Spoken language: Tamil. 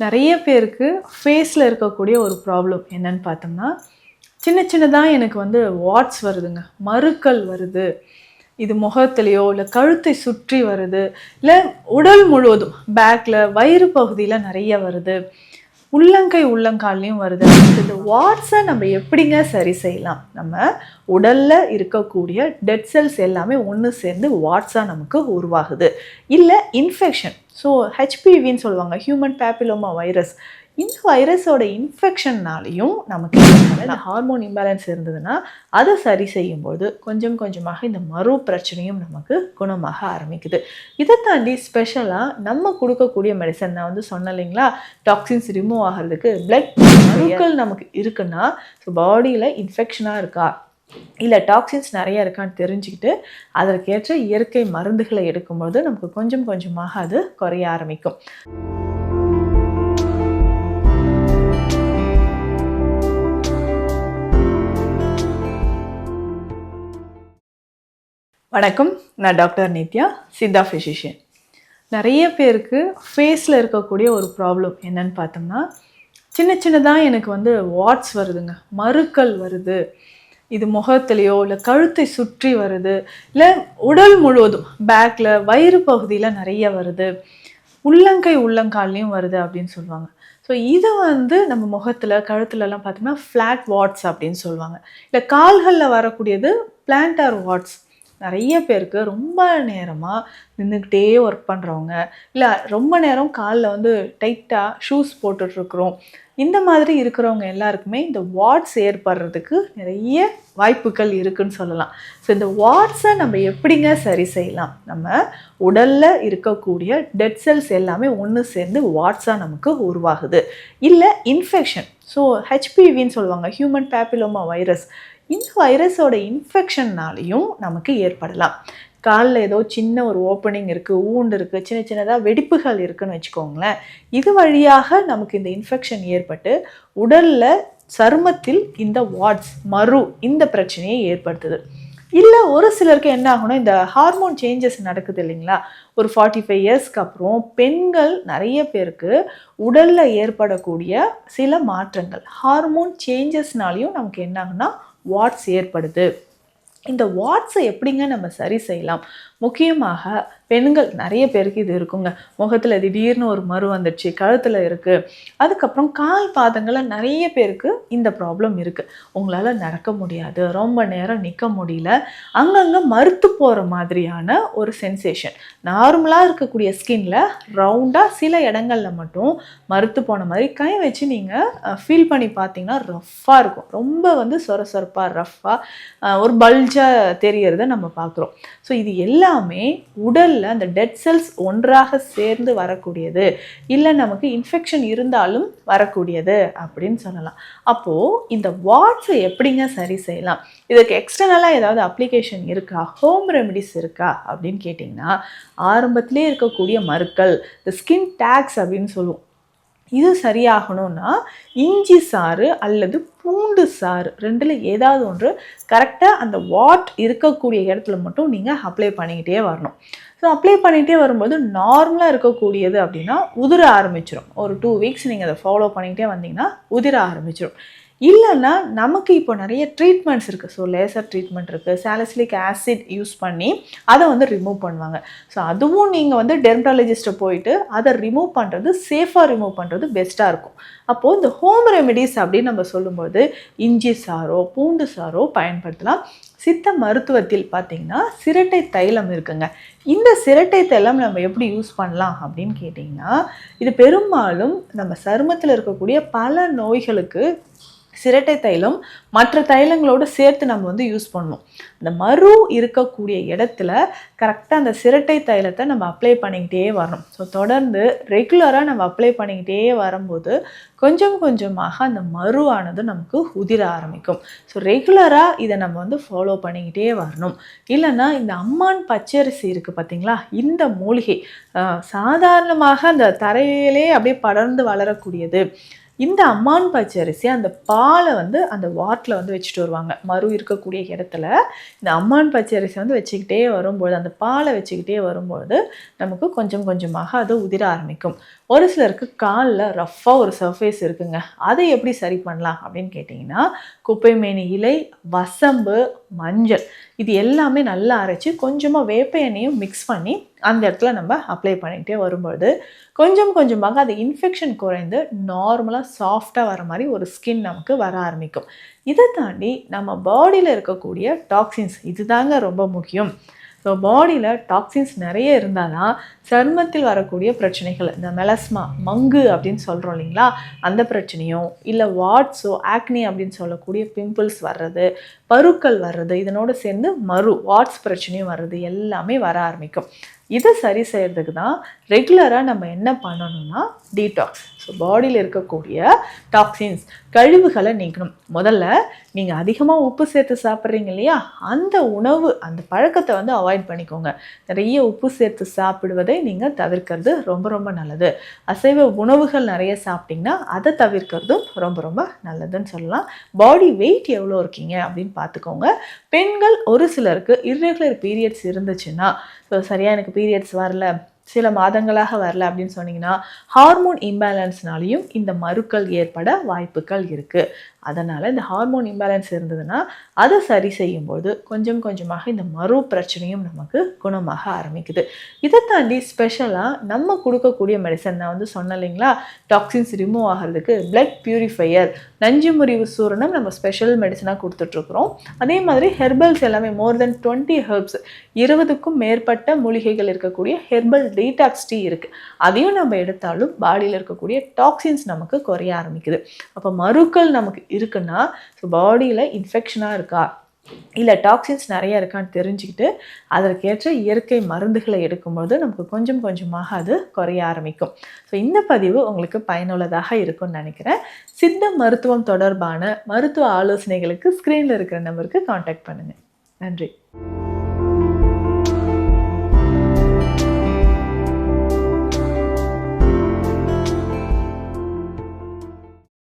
நிறைய பேருக்கு ஃபேஸில் இருக்கக்கூடிய ஒரு ப்ராப்ளம் என்னன்னு பார்த்தோம்னா சின்ன சின்னதாக எனக்கு வந்து வாட்ஸ் வருதுங்க. மறுக்கள் வருது. இது முகத்துலேயோ இல்லை கழுத்தை சுற்றி வருது. இல்லை உடல் முழுவதும் பேக்கில் வயிறு பகுதியில் நிறைய வருது. உள்ளங்கை உள்ளங்கால்லையும் வருது. இந்த வாட்ஸை நம்ம எப்படிங்க சரி செய்யலாம்? நம்ம உடலில் இருக்கக்கூடிய டெட் செல்ஸ் எல்லாமே ஒன்று சேர்ந்து வாட்ஸாக நமக்கு உருவாகுது. இல்லை இன்ஃபெக்ஷன் ஸோ ஹெச்பிவின்னு சொல்லுவாங்க ஹியூமன் பேப்பிலோமா வைரஸ் இந்த வைரஸோட இன்ஃபெக்ஷன்னாலையும் நமக்கு இந்த ஹார்மோன் இம்பேலன்ஸ் இருந்ததுன்னா அதை சரி செய்யும்போது கொஞ்சம் கொஞ்சமாக இந்த மறு பிரச்சனையும் நமக்கு குணமாக ஆரம்பிக்குது. இதை தாண்டி ஸ்பெஷலாக நம்ம கொடுக்கக்கூடிய மெடிசன் நான் வந்து சொன்னேன் இல்லைங்களா? டாக்ஸின்ஸ் ரிமூவ் ஆகிறதுக்கு பிளட் மருக்கள் நமக்கு இருக்குன்னா ஸோ பாடியில் இன்ஃபெக்ஷனாக இருக்கா? இல்லை டாக்ஸின்ஸ் நிறைய இருக்கான்னு தெரிஞ்சுக்கிட்டு அதற்கேற்ற இயற்கை மருந்துகளை எடுக்கும்போது நமக்கு கொஞ்சம் கொஞ்சமாக அது குறைய ஆரம்பிக்கும். வணக்கம். நான் டாக்டர் நித்யா சித்தா ஃபிசிஷியன் நிறைய பேருக்கு ஃபேஸில் இருக்கக்கூடிய ஒரு ப்ராப்ளம் என்னன்னு பார்த்தோம்னா சின்ன சின்னதாக எனக்கு வந்து வாட்ஸ் வருதுங்க. மறுக்கள் வருது. இது முகத்துலேயோ இல்லை கழுத்தை சுற்றி வருது இல்லை உடல் முழுவதும் பேக்கில் வயிறு பகுதியில் நிறைய வருது உள்ளங்கை உள்ளங்கால்லையும் வருது அப்படின்னு சொல்லுவாங்க. ஸோ இதை வந்து நம்ம முகத்தில் கழுத்துலலாம் பார்த்தோம்னா ஃப்ளாட் வாட்ஸ் அப்படின்னு சொல்லுவாங்க. இல்லை கால்களில் வரக்கூடியது பிளான்டார் வாட்ஸ் நிறைய பேருக்கு ரொம்ப நேரமாக நின்றுக்கிட்டே ஒர்க் பண்ணுறவங்க இல்லை ரொம்ப நேரம் காலில் வந்து டைட்டாக ஷூஸ் போட்டுட்ருக்குறோம். இந்த மாதிரி இருக்கிறவங்க எல்லாருக்குமே இந்த வாட்ஸ் ஏற்படுறதுக்கு நிறைய வாய்ப்புகள் இருக்குன்னு சொல்லலாம். ஸோ இந்த வாட்ஸை நம்ம எப்படிங்க சரி செய்யலாம்? நம்ம உடலில் இருக்கக்கூடிய டெட் செல்ஸ் எல்லாமே ஒன்று சேர்ந்து வாட்ஸாக நமக்கு உருவாகுது. இல்லை இன்ஃபெக்ஷன் ஸோ ஹெச்பிவின்னு சொல்லுவாங்க ஹியூமன் பேப்பிலோமா வைரஸ் இந்த வைரஸோட இன்ஃபெக்ஷன்னாலையும் நமக்கு ஏற்படலாம். காலில் ஏதோ சின்ன ஒரு ஓப்பனிங் இருக்குது ஊண்டு இருக்குது சின்ன சின்னதாக வெடிப்புகள் இருக்குதுன்னு வச்சுக்கோங்களேன். இது வழியாக நமக்கு இந்த இன்ஃபெக்ஷன் ஏற்பட்டு உடலில் சருமத்தில் இந்த வாட்ஸ் மறு இந்த பிரச்சனையை ஏற்படுத்துது. இல்லை ஒரு சிலருக்கு என்ன ஆகும்னா இந்த ஹார்மோன் சேஞ்சஸ் நடக்குது இல்லைங்களா? ஒரு ஃபார்ட்டி ஃபைவ் இயர்ஸ்க்கு அப்புறம் பெண்கள் நிறைய பேருக்கு உடலில் ஏற்படக்கூடிய சில மாற்றங்கள் ஹார்மோன் சேஞ்சஸ்னாலையும் நமக்கு என்ன ஆகுனா வாட்ஸ் ஏற்படுது. இந்த வாட்ஸை எப்படிங்க நம்ம சரி செய்யலாம்? முக்கியமாக பெண்கள் நிறைய பேருக்கு இது இருக்குங்க. முகத்தில் திடீர்னு ஒரு மறு வந்துடுச்சு கழுத்தில் இருக்குது அதுக்கப்புறம் கால் பாதங்களில் நிறைய பேருக்கு இந்த ப்ராப்ளம் இருக்குது உங்களால் நடக்க முடியாது ரொம்ப நேரம் நிற்க முடியல. அங்கங்கே மறுத்து போகிற மாதிரியான ஒரு சென்சேஷன் நார்மலாக இருக்கக்கூடிய ஸ்கின்ல ரவுண்டாக சில இடங்களில் மட்டும் மறுத்து போன மாதிரி கை வச்சு நீங்கள் ஃபீல் பண்ணி பார்த்தீங்கன்னா ரஃப்பாக இருக்கும். ரொம்ப வந்து சொர சொரப்பாக ரஃப்பாக ஒரு பல்ஜாக தெரியறத நம்ம பார்க்குறோம். ஸோ இது எல்லாமே உடலில் அந்த டெட் செல்ஸ் ஒன்றாக சேர்ந்து வரக்கூடியது. இல்லை நமக்கு இன்ஃபெக்ஷன் இருந்தாலும் வரக்கூடியது அப்படின்னு சொல்லலாம். அப்போது இந்த வாட்ஸை எப்படிங்க சரி செய்யலாம்? இதுக்கு எக்ஸ்டர்னலாக ஏதாவது அப்ளிகேஷன் இருக்கா? ஹோம் ரெமெடிஸ் இருக்கா? அப்படின்னு கேட்டிங்கன்னா ஆரம்பத்திலே இருக்கக்கூடிய மறுக்கள் இந்த ஸ்கின் டேக்ஸ் அப்படின்னு சொல்லுவோம். இது சரியாகணும்னா இஞ்சி சாறு அல்லது பூண்டு சாறு ரெண்டில் ஏதாவது ஒன்று கரெக்டாக அந்த வாட் இருக்கக்கூடிய இடத்துல மட்டும் நீங்கள் அப்ளை பண்ணிக்கிட்டே வரணும். ஸோ அப்ளை பண்ணிகிட்டே வரும்போது நார்மலாக இருக்கக்கூடியது அப்படின்னா உதிர ஆரம்பிச்சிடும் ஒரு டூ வீக்ஸ் நீங்கள் அதை ஃபாலோ பண்ணிக்கிட்டே வந்தீங்கன்னா உதிர ஆரம்பிச்சிடும் இல்லைன்னா நமக்கு இப்போ நிறைய ட்ரீட்மெண்ட்ஸ் இருக்குது ஸோ லேசர் ட்ரீட்மெண்ட் இருக்குது சாலசிலிக் ஆசிட் யூஸ் பண்ணி அதை வந்து ரிமூவ் பண்ணுவாங்க. ஸோ அதுவும் நீங்கள் வந்து டெர்மட்டாலஜிஸ்ட்டை போயிட்டு அதை ரிமூவ் பண்ணுறது சேஃபாக ரிமூவ் பண்ணுறது பெஸ்ட்டாக இருக்கும். அப்போது இந்த ஹோம் ரெமெடிஸ் அப்படின்னு நம்ம சொல்லும்போது இஞ்சி சாரோ பூண்டு சாரோ பயன்படுத்தலாம். சித்த மருத்துவத்தில் பார்த்திங்கன்னா சிரட்டை தைலம் இருக்குங்க. இந்த சிரட்டை தைலம் நம்ம எப்படி யூஸ் பண்ணலாம் அப்படின்னு கேட்டிங்கன்னா இது பெரும்பாலும் நம்ம சருமத்தில் இருக்கக்கூடிய பல நோய்களுக்கு சிரட்டை தைலம் மற்ற தைலங்களோடு சேர்த்து நம்ம வந்து யூஸ் பண்ணுவோம் அந்த மறு இருக்கக்கூடிய இடத்துல கரெக்டாக அந்த சிரட்டை தைலத்தை நம்ம அப்ளை பண்ணிக்கிட்டே வரணும். ஸோ தொடர்ந்து ரெகுலராக நம்ம அப்ளை பண்ணிக்கிட்டே வரும்போது கொஞ்சம் கொஞ்சமாக அந்த மருவானது நமக்கு உதிர ஆரம்பிக்கும். ஸோ ரெகுலராக இதை நம்ம வந்து ஃபாலோ பண்ணிக்கிட்டே வரணும். இல்லைன்னா இந்த அம்மான் பச்சரிசி இருக்குது பார்த்தீங்களா? இந்த மூலிகை சாதாரணமாக அந்த தரையிலே அப்படியே படர்ந்து வளரக்கூடியது. இந்த அம்மான் பச்சரிசி அந்த பாலை வந்து அந்த வாட்டில் வந்து வச்சுட்டு வருவாங்க. மறு இருக்கக்கூடிய இடத்துல இந்த அம்மான் பச்சரிசி வந்து வச்சுக்கிட்டே வரும்பொழுது அந்த பாலை வச்சுக்கிட்டே வரும்பொழுது நமக்கு கொஞ்சம் கொஞ்சமாக அது உதிர ஆரம்பிக்கும். ஒரு சிலருக்கு காலில் ரஃப்பாக ஒரு சர்ஃபேஸ் இருக்குங்க. அதை எப்படி சரி பண்ணலாம் அப்படின்னு கேட்டிங்கன்னா குப்பைமேனி இலை வசம்பு மஞ்சள் இது எல்லாமே நல்லா அரைச்சி கொஞ்சமாக வேப்ப எண்ணெயும் மிக்ஸ் பண்ணி அந்த இடத்துல நம்ம அப்ளை பண்ணிகிட்டே வரும்பொழுது கொஞ்சம் கொஞ்சமாக அது இன்ஃபெக்ஷன் குறைந்து நார்மலாக சாஃப்டாக வர மாதிரி ஒரு ஸ்கின் நமக்கு வர ஆரம்பிக்கும். இதை தாண்டி நம்ம பாடியில் இருக்கக்கூடிய டாக்ஸின்ஸ் இதுதாங்க ரொம்ப முக்கியம். ஸோ பாடியில் டாக்ஸின்ஸ் நிறைய இருந்தால் தான் சருமத்தில் வரக்கூடிய பிரச்சனைகள் இந்த மெலஸ்மா மங்கு அப்படின்னு சொல்கிறோம் இல்லைங்களா? அந்த பிரச்சனையும் இல்லை வாட்ஸோ ஆக்னி அப்படின்னு சொல்லக்கூடிய பிம்பிள்ஸ் வர்றது பருக்கள் வர்றது இதனோடு சேர்ந்து மறு வாட்ஸ் பிரச்சனையும் வர்றது எல்லாமே வர ஆரம்பிக்கும். இதை சரி செய்கிறதுக்கு தான் ரெகுலராக நம்ம என்ன பண்ணணும்னா டீடாக்ஸ் ஸோ பாடியில் இருக்கக்கூடிய டாக்ஸின்ஸ் கழிவுகளை நீக்கணும். முதல்ல நீங்கள் அதிகமாக உப்பு சேர்த்து சாப்பிட்றீங்க இல்லையா? அந்த உணவு அந்த பழக்கத்தை வந்து அவாய்ட் பண்ணிக்கோங்க. நிறைய உப்பு சேர்த்து சாப்பிடுவதை நீங்கள் தவிர்க்கிறது ரொம்ப ரொம்ப நல்லது. அசைவ உணவுகள் நிறைய சாப்பிட்டிங்கன்னா அதை தவிர்க்கிறதும் ரொம்ப ரொம்ப நல்லதுன்னு சொல்லலாம். பாடி வெயிட் எவ்வளோ இருக்கீங்க அப்படின்னு பார்த்துக்கோங்க. பெண்கள் ஒரு சிலருக்கு இர்ரெகுலர் பீரியட்ஸ் இருந்துச்சுன்னா ஸோ சரியாக எனக்கு பீரியட்ஸ் வரல. சில மாதங்களாக வரல அப்படின்னு சொன்னீங்கன்னா ஹார்மோன் இம்பேலன்ஸ்னாலையும் இந்த மறுக்கள் ஏற்பட வாய்ப்புகள் இருக்குது அதனால் இந்த ஹார்மோன் இம்பேலன்ஸ் இருந்ததுன்னா அதை சரி செய்யும்போது கொஞ்சம் கொஞ்சமாக இந்த மறு பிரச்சனையும் நமக்கு குணமாக ஆரம்பிக்குது. இதை தாண்டி ஸ்பெஷலாக நம்ம கொடுக்கக்கூடிய மெடிசன் நான் வந்து சொன்னேன் இல்லைங்களா டாக்ஸின்ஸ் ரிமூவ் ஆகிறதுக்கு பிளட் பியூரிஃபையர் நஞ்சு முறிவு சூரணம் நம்ம ஸ்பெஷல் மெடிசனாக கொடுத்துட்ருக்குறோம். அதே மாதிரி ஹெர்பல்ஸ் எல்லாமே மோர் தென் டுவெண்ட்டி ஹெர்ப்ஸ் இருபதுக்கும் மேற்பட்ட மூலிகைகள் இருக்கக்கூடிய ஹெர்பல் டீடாக்ஸ் டீ இருக்குது அதையும் நம்ம எடுத்தாலும் பாடியில் இருக்கக்கூடிய டாக்ஸின்ஸ் நமக்கு குறைய ஆரம்பிக்குது. அப்போ மருக்கள் நமக்கு இருக்குன்னா ஸோ பாடியில் இன்ஃபெக்ஷனாக இருக்கா? இல்லை டாக்ஸின்ஸ் நிறையா இருக்கான்னு தெரிஞ்சுக்கிட்டு அதற்கேற்ற இயற்கை மருந்துகளை எடுக்கும்போது நமக்கு கொஞ்சம் கொஞ்சமாக அது குறைய ஆரம்பிக்கும். ஸோ இந்த பதிவு உங்களுக்கு பயனுள்ளதாக இருக்கும்னு நினைக்கிறேன். சித்த மருத்துவம் தொடர்பான மருத்துவ ஆலோசனைகளுக்கு ஸ்க்ரீனில் இருக்கிற நம்பருக்கு காண்டாக்ட் பண்ணுங்கள் நன்றி.